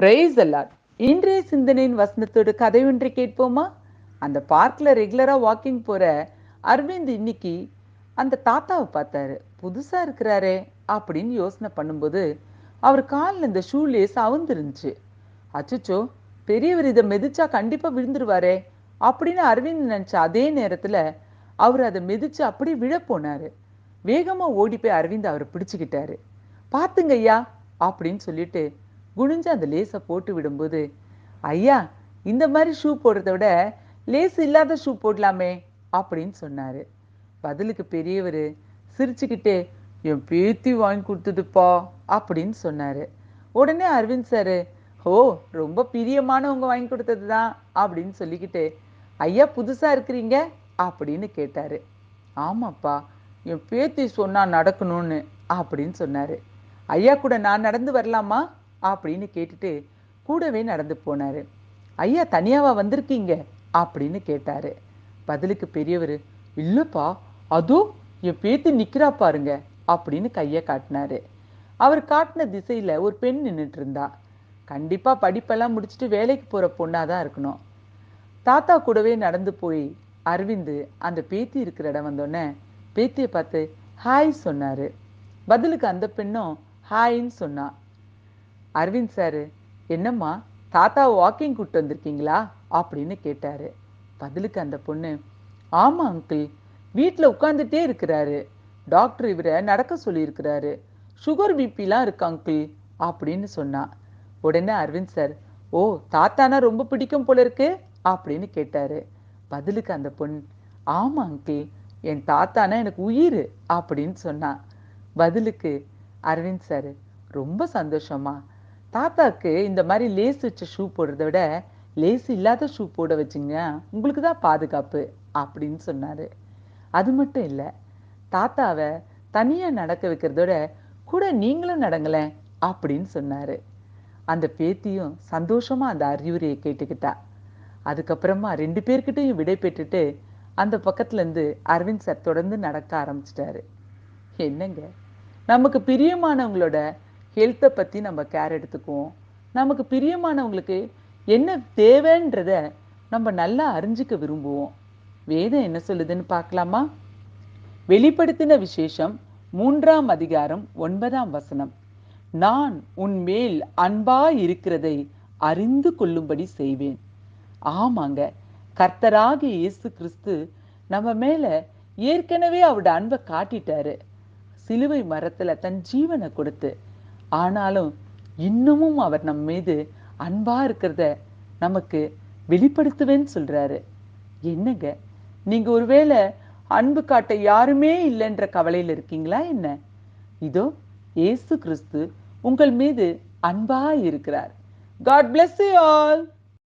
Price allot இன்றைய சிந்தனையின் வசனத்தோட கதை ஒன்றை கேட்போமா? அந்த பார்க்கில் ரெகுலராக வாக்கிங் போகிற அரவிந்த் இன்னைக்கு அந்த தாத்தாவை பார்த்தாரு. புதுசாக இருக்கிறாரே அப்படின்னு யோசனை பண்ணும்போது அவர் காலில் இந்த ஷூ லேஸ் அவுந்துருந்துச்சு அச்சச்சோ பெரியவர் இதை மெதிச்சா கண்டிப்பாக விழுந்துருவாரே அப்படின்னு அரவிந்த் நினச்ச அதே நேரத்தில் அவர் அதை மெதிச்சு அப்படியே விழ போனார். வேகமாக ஓடி போய் அரவிந்த் அவரை பிடிச்சிக்கிட்டாரு. பார்த்துங்க ஐயா அப்படின்னு சொல்லிட்டு குனிஞ்சு அந்த லேஸை போட்டு விடும்போது ஐயா இந்த மாதிரி ஷூ போடுறத விட லேஸ் இல்லாத ஷூ போடலாமே அப்படின்னு சொன்னார். பதிலுக்கு பெரியவர் சிரிச்சுக்கிட்டே என் பேத்தி வாங்கி கொடுத்ததுப்பா அப்படின்னு சொன்னார். உடனே அரவிந்த் சார் ஓ ரொம்ப பிரியமானவங்க வாங்கி கொடுத்தது தான் அப்படின்னு சொல்லிக்கிட்டு ஐயா புதுசாக இருக்கிறீங்க? அப்படின்னு கேட்டார். ஆமாப்பா என் பேத்தி சொன்னால் நடக்கணும்னு அப்படின்னு சொன்னார். ஐயா கூட நான் நடந்து வரலாமா? அப்படின்னு கேட்டுட்டு கூடவே நடந்து போனார். ஐயா தனியாவா வந்திருக்கீங்க? அப்படின்னு கேட்டார். பதிலுக்கு பெரியவர் இல்லைப்பா அதோ என் பேத்தி நிற்கிறா பாருங்க அப்படின்னு கையை காட்டினாரு. அவர் காட்டின திசையில் ஒரு பெண் நின்றுட்டு இருந்தா கண்டிப்பாக படிப்பெல்லாம் முடிச்சுட்டு வேலைக்கு போகிற பொண்ணாக தான் இருக்கணும். தாத்தா கூடவே நடந்து போய் அரவிந்த் அந்த பேத்தி இருக்கிற இடம் வந்தோடனே பேத்தியை பார்த்து ஹாய் சொன்னார். பதிலுக்கு அந்த பெண்ணும் ஹாய்ன்னு சொன்னான் அரவிந்த் சாரு என்னம்மா தாத்தா வாக்கிங் கூப்பிட்டு வந்திருக்கீங்களா? அப்படின்னு கேட்டாரு. பதிலுக்கு அந்த பொண்ணு ஆமாம் அங்கிள் வீட்டில் உட்காந்துட்டே இருக்கிறாரு. டாக்டர் இவரை நடக்க சொல்லியிருக்கிறாரு. சுகர் பிபிலாம் இருக்கு அங்கிள் அப்படின்னு சொன்னான் உடனே அரவிந்த் சார் ஓ தாத்தானா ரொம்ப பிடிக்கும் போல இருக்கு? அப்படின்னு கேட்டாரு. பதிலுக்கு அந்த பொண் ஆமா அங்கிள் என் தாத்தானா எனக்கு உயிர் அப்படின்னு சொன்னான் பதிலுக்கு அரவிந்த் சார் ரொம்ப சந்தோஷமா தாத்தாக்கு இந்த மாதிரி லேஸ் வச்ச ஷூ போடுறத விட லேஸ் இல்லாத ஷூ போட வச்சிங்க. உங்களுக்கு தான் பாதுகாப்பு அப்படின்னு சொன்னார். அது மட்டும் இல்லை தாத்தாவை தனியாக நடக்க வைக்கிறதோட கூட நீங்களும் நடங்களேன் அப்படின்னு சொன்னார். அந்த பேத்தியும் சந்தோஷமாக அந்த அறிவுரையை கேட்டுக்கிட்டா. அதுக்கப்புறமா ரெண்டு பேர்கிட்டையும் விடை பெற்றுட்டு அந்த பக்கத்துலேருந்து அரவிந்த் சார் தொடர்ந்து நடக்க ஆரம்பிச்சிட்டாரு. என்னங்க? நமக்கு பிரியமானவங்களோட ஹெல்த்தை பற்றி நம்ம கேர் எடுத்துக்குவோம். நமக்கு பிரியமானவங்களுக்கு என்ன தேவைன்றத நம்ம நல்லா அறிஞ்சிக்க விரும்புவோம். வேதம் என்ன சொல்லுதுன்னு பார்க்கலாமா? வெளிப்படுத்தின விசேஷம் மூன்றாம் அதிகாரம் ஒன்பதாம் வசனம். நான் உன் மேல் அன்பா இருக்கிறதை அறிந்து கொள்ளும்படி செய்வேன். ஆமாங்க கர்த்தராகி இயேசு கிறிஸ்து நம்ம மேல ஏற்கனவே அவரோட அன்பை காட்டிட்டாரு. சிலுவை மரத்துல தன் ஜீவனை கொடுத்து ஆனாலும் இன்னமும் அவர் நம் மீது அன்பா இருக்கிறத நமக்கு வெளிப்படுத்துவேன்னு சொல்றாரு. என்னங்க? நீங்க ஒருவேளை அன்பு காட்ட யாருமே இல்லைன்ற கவலையில் இருக்கீங்களா என்ன? இதோ இயேசு கிறிஸ்து உங்கள் மீது அன்பா இருக்கிறார். God bless you all